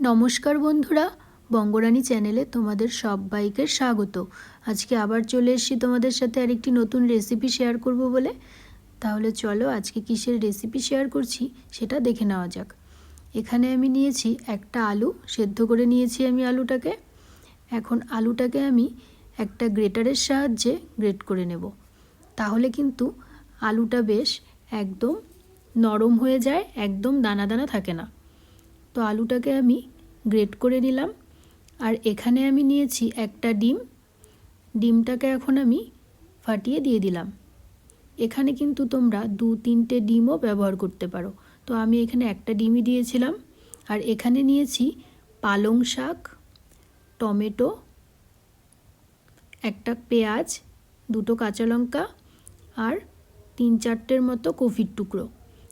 নমস্কার বন্ধুরা, বঙ্গরানী চ্যানেলে তোমাদের সবাইকে স্বাগত। আজকে আবার চলে এসেছি তোমাদের সাথে আরেকটি নতুন রেসিপি শেয়ার করব বলে। তাহলে চলো আজকে কিসের রেসিপি শেয়ার করছি সেটা দেখে নেওয়া যাক। এখানে আমি নিয়েছি একটা আলু, সেদ্ধ করে নিয়েছি আমি আলুটাকে। এখন আলুটাকে আমি একটা গ্রেটারের সাহায্যে গ্রেট করে নেব। তাহলে কিন্তু আলুটা বেশ একদম নরম হয়ে যায়, একদম দানা দানা থাকে না। তো আলুটাকে আমি গ্রেট করে নিলাম। আর এখানে আমি নিয়েছি একটা ডিম। ডিমটাকে এখন আমি ফাটিয়ে দিয়ে দিলাম। এখানে কিন্তু তোমরা দু তিনটে ডিমও ব্যবহার করতে পারো। তো আমি এখানে একটা ডিমই দিয়েছিলাম। আর এখানে নিয়েছি পালং শাক, টমেটো, একটা পেঁয়াজ, দুটো কাঁচা লঙ্কা আর তিন চারটের মতো কফির টুকরো।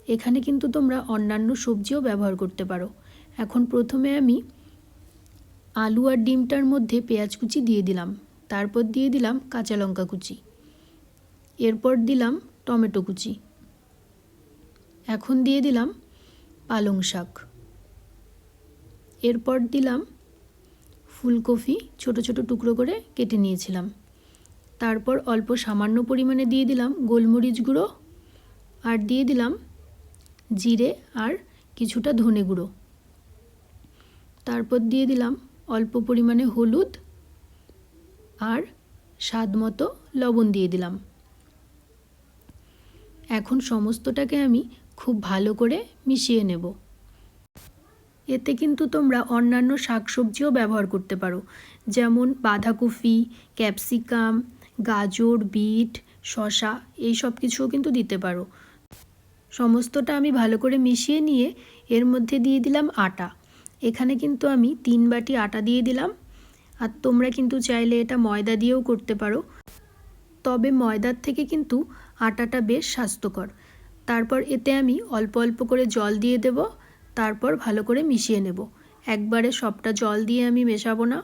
এখানে কিন্তু তোমরা অন্যান্য সবজিও ব্যবহার করতে পারো। এখন প্রথমে আমি আলু আর ডিমটার মধ্যে পেঁয়াজ কুচি দিয়ে দিলাম। তারপর দিয়ে দিলাম কাঁচা লঙ্কা কুচি। এরপর দিলাম টমেটো কুচি। এখন দিয়ে দিলাম পালং শাক। এরপর দিলাম ফুলকপি ছোট ছোট টুকরো করে কেটে নিয়েছিলাম। তারপর অল্প সামান্য পরিমাণে দিয়ে দিলাম গোলমরিচ গুঁড়ো। আর দিয়ে দিলাম জিরে আর কিছুটা ধনে গুঁড়ো। তারপর দিয়ে দিলাম। অল্প পরিমাণে হলুদ আর স্বাদ মতো লবণ দিয়ে দিলাম। এখন সমস্তটাকে আমি খুব ভালো করে মিশিয়ে নেব। এতে কিন্তু তোমরা অন্যান্য শাকসবজিও ব্যবহার করতে পারো। যেমন বাঁধাকপি, ক্যাপসিকাম, গাজর, বিট শশা এই সব কিছুও কিন্তু দিতে পারো। সমস্তটা আমি ভালো করে মিশিয়ে নিয়ে এর মধ্যে দিয়ে দিলাম আটা। এখানে কিন্তু আমি তিন বাটি আটা দিয়ে দিলাম। আর তোমরা কিন্তু চাইলে এটা ময়দা দিয়েও করতে পারো। তবে ময়দার থেকে কিন্তু আটাটা বেশ স্বাস্থ্যকর। তারপর এতে আমি অল্প অল্প করে জল দিয়ে দেব। তারপর ভালো করে মিশিয়ে নেব। একবারে সবটা জল দিয়ে আমি মেশাবো না।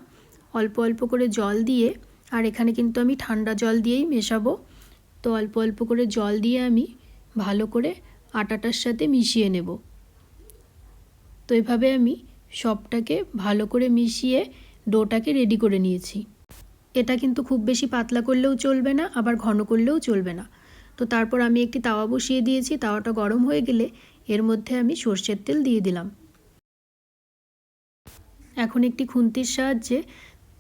অল্প অল্প করে জল দিয়ে, আর এখানে কিন্তু আমি ঠান্ডা জল দিয়েই মেশাবো। তো অল্প অল্প করে জল দিয়ে আমি ভালো করে আটাটার সাথে মিশিয়ে নেব। তো এভাবে আমি সবটাকে ভালো করে মিশিয়ে ডোটাকে রেডি করে নিয়েছি। এটা কিন্তু খুব বেশি পাতলা করলেও চলবে না, আবার ঘন করলেও চলবে না। তো তারপর আমি একটি তাওয়া বসিয়ে দিয়েছি, তাওয়াটা গরম হয়ে গেলে এর মধ্যে আমি সর্ষের তেল দিয়ে দিলাম। এখন একটি খুন্তির সাহায্যে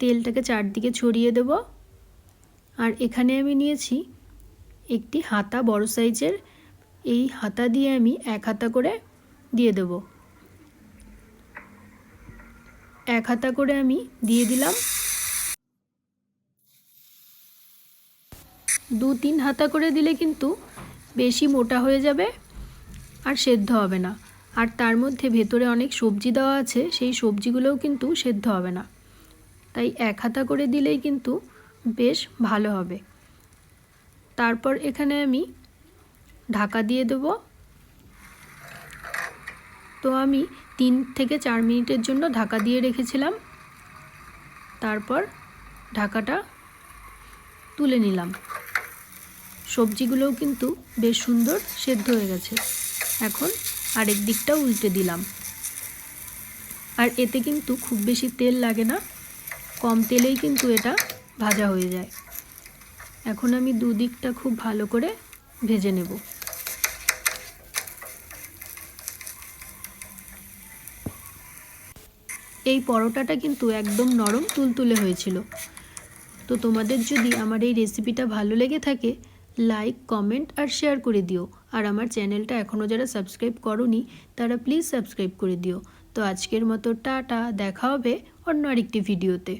তেলটাকে চারদিকে ছড়িয়ে দেব। আর এখানে আমি নিয়েছি একটি হাতা, বড় সাইজের। এই হাতা দিয়ে আমি এক হাতা করে দিয়ে দেব। এক হাতা করে আমি দিয়ে দিলাম। দু তিন হাতা করে দিলে কিন্তু বেশি মোটা হয়ে যাবে আর সেদ্ধ হবে না। আর তার মধ্যে ভেতরে অনেক সবজি দেওয়া আছে, সেই সবজিগুলোও কিন্তু সেদ্ধ হবে না। তাই এক হাতা করে দিলেই কিন্তু বেশ ভালো হবে। তারপর এখানে আমি ঢাকা দিয়ে দেব। তো আমি তিন থেকে চার মিনিটের জন্য ঢাকা দিয়ে রেখেছিলাম। তারপর ঢাকাটা তুলে নিলাম। সবজিগুলোও কিন্তু বেশ সুন্দর সেদ্ধ হয়ে গেছে। এখন আরেক দিকটা উল্টে দিলাম। আর এতে কিন্তু খুব বেশি তেল লাগে না, কম তেলেই কিন্তু এটা ভাজা হয়ে যায়। এখন আমি দুদিকটা খুব ভালো করে ভেজে নেব। এই পরোটাটা কিন্তু একদম নরম তুলতুলে হয়েছিল। তো তোমাদের যদি আমার এই রেসিপিটা ভালো লেগে থাকে লাইক কমেন্ট আর শেয়ার করে দিও। আর আমার চ্যানেলটা এখনও যারা সাবস্ক্রাইব করনি, তারা প্লিজ সাবস্ক্রাইব করে দিও। তো আজকের মতো টাটা, দেখা হবে অন্য আরেকটি ভিডিওতে